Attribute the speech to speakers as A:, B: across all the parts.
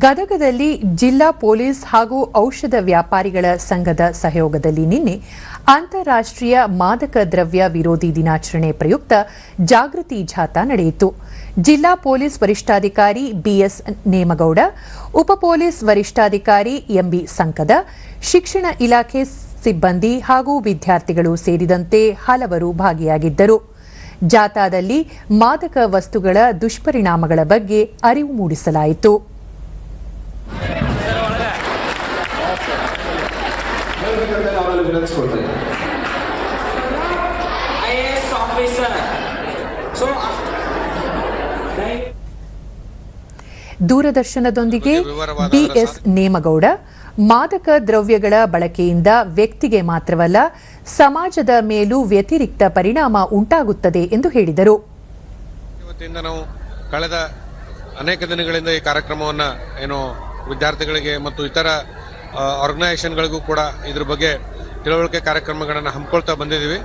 A: ಗದಗದಲ್ಲಿ ಜಿಲ್ಲಾ ಪೊಲೀಸ್ ಹಾಗೂ ಔಷಧ ವ್ಯಾಪಾರಿಗಳ ಸಂಘದ ಸಹಯೋಗದಲ್ಲಿ ನಿನ್ನೆ ಅಂತಾರಾಷ್ಟ್ರೀಯ ಮಾದಕ ದ್ರವ್ಯ ವಿರೋಧಿ ದಿನಾಚರಣೆ ಪ್ರಯುಕ್ತ ಜಾಗೃತಿ ಜಾಥಾ ನಡೆಯಿತು. ಜಿಲ್ಲಾ ಪೊಲೀಸ್ ವರಿಷ್ಠಾಧಿಕಾರಿ ಬಿಎಸ್ ನೇಮಗೌಡ, ಉಪ ಪೊಲೀಸ್ ವರಿಷ್ಠಾಧಿಕಾರಿ ಎಂಬಿ ಸಂಕದ, ಶಿಕ್ಷಣ ಇಲಾಖೆ ಸಿಬ್ಬಂದಿ ಹಾಗೂ ವಿದ್ಯಾರ್ಥಿಗಳು ಸೇರಿದಂತೆ ಹಲವರು ಭಾಗಿಯಾಗಿದ್ದರು. ಜಾಥಾದಲ್ಲಿ ಮಾದಕ ವಸ್ತುಗಳ ದುಷ್ಪರಿಣಾಮಗಳ ಬಗ್ಗೆ ಅರಿವು ಮೂಡಿಸಲಾಯಿತು.
B: ಹೇಳ್ಬೇಕಂತ
A: ದೂರದರ್ಶನದೊಂದಿಗೆ ಬಿಎಸ್ ನೇಮಗೌಡ ಮಾದಕ ದ್ರವ್ಯಗಳ ಬಳಕೆಯಿಂದ ವ್ಯಕ್ತಿಗೆ ಮಾತ್ರವಲ್ಲ ಸಮಾಜದ ಮೇಲೂ ವ್ಯತಿರಿಕ್ತ ಪರಿಣಾಮ ಉಂಟಾಗುತ್ತದೆ ಎಂದು ಹೇಳಿದರು.
C: ನಾವು ಕಳೆದ ಅನೇಕ ದಿನಗಳಿಂದ ಈ ಕಾರ್ಯಕ್ರಮವನ್ನು ಏನು ವಿದ್ಯಾರ್ಥಿಗಳಿಗೆ ಮತ್ತು ಇತರ ಆರ್ಗನೈಸೇಷನ್ಗಳಿಗೂ ಕೂಡ ಇದ್ರ ಬಗ್ಗೆ ತಿಳುವಳಿಕೆ ಕಾರ್ಯಕ್ರಮಗಳನ್ನು ಹಮ್ಮಿಕೊಳ್ತಾ ಬಂದಿದ್ದೀವಿ.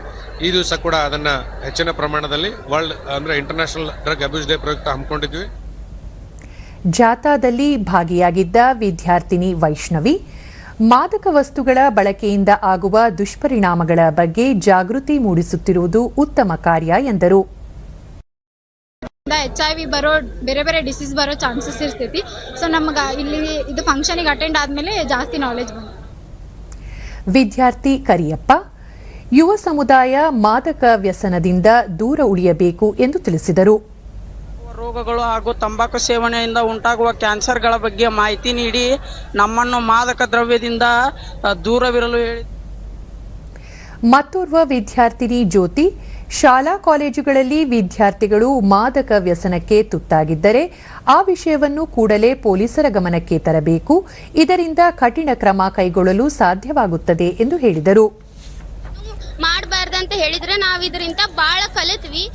C: ಈ ದಿವಸ ಕೂಡ ಅದನ್ನು ಹೆಚ್ಚಿನ ಪ್ರಮಾಣದಲ್ಲಿ ವರ್ಲ್ಡ್ ಅಂದರೆ ಇಂಟರ್ನ್ಯಾಷನಲ್ ಡ್ರಗ್ ಅಬ್ಯೂಸ್ ಡೇ ಪ್ರಯುಕ್ತ ಹಮ್ಮಿಕೊಂಡಿದ್ವಿ.
A: ಜಾಥಾದಲ್ಲಿ ಭಾಗಿಯಾಗಿದ್ದ ವಿದ್ಯಾರ್ಥಿನಿ ವೈಷ್ಣವಿ, ಮಾದಕ ವಸ್ತುಗಳ ಬಳಕೆಯಿಂದ ಆಗುವ ದುಷ್ಪರಿಣಾಮಗಳ ಬಗ್ಗೆ ಜಾಗೃತಿ ಮೂಡಿಸುತ್ತಿರುವುದು ಉತ್ತಮ ಕಾರ್ಯ ಎಂದರು.
D: ಎಚ್ ಐ ವಿ ಬರೋ ಬೇರೆ ಬೇರೆ ಡಿಸೀಸ್ ಬರೋ ಚಾನ್ಸಸ್ ಇರ್ತೈತಿ. ಸೊ ನಮ್ಗೆ ಇಲ್ಲಿ ಇದು ಫಂಕ್ಷನಿಗೆ ಅಟೆಂಡ್ ಆದಮೇಲೆ ಜಾಸ್ತಿ ನಾಲೆಜ್ ಬಂತು
A: ವಿದ್ಯಾರ್ಥಿ ಕರಿಯಪ್ಪ ಯುವ ಸಮುದಾಯ ಮಾದಕ ವ್ಯಸನದಿಂದ ದೂರ ಉಳಿಯಬೇಕು ಎಂದು ತಿಳಿಸಿದರು.
E: ರೋಗಗಳು ಹಾಗೂ ತಂಬಾಕು ಸೇವನೆಯಿಂದ ಉಂಟಾಗುವ ಕ್ಯಾನ್ಸರ್ಗಳ ಬಗ್ಗೆ ಮಾಹಿತಿ ನೀಡಿ ನಮ್ಮನ್ನು ಮಾದಕ ದ್ರವ್ಯದಿಂದ ದೂರವಿರಲು ಹೇಳಿ
A: ಮತ್ತೋರ್ವ ವಿದ್ಯಾರ್ಥಿನಿ ಜ್ಯೋತಿ ಶಾಲಾ ಕಾಲೇಜುಗಳಲ್ಲಿ ವಿದ್ಯಾರ್ಥಿಗಳು ಮಾದಕ ವ್ಯಸನಕ್ಕೆ ತುತ್ತಾಗಿದ್ದರೆ ಆ ವಿಷಯವನ್ನು ಕೂಡಲೇ ಪೊಲೀಸರ ಗಮನಕ್ಕೆ ತರಬೇಕು. ಇದರಿಂದ ಕಠಿಣ ಕ್ರಮ ಕೈಗೊಳ್ಳಲು ಸಾಧ್ಯವಾಗುತ್ತದೆ ಎಂದು ಹೇಳಿದರು.
F: ಮಾಡಬಾರ್ದಂತ ಹೇಳಿದ್ರೆ ನಾವು ಇದರಿಂದ ಬಹಳ ಕಲಿತ್ವಿ.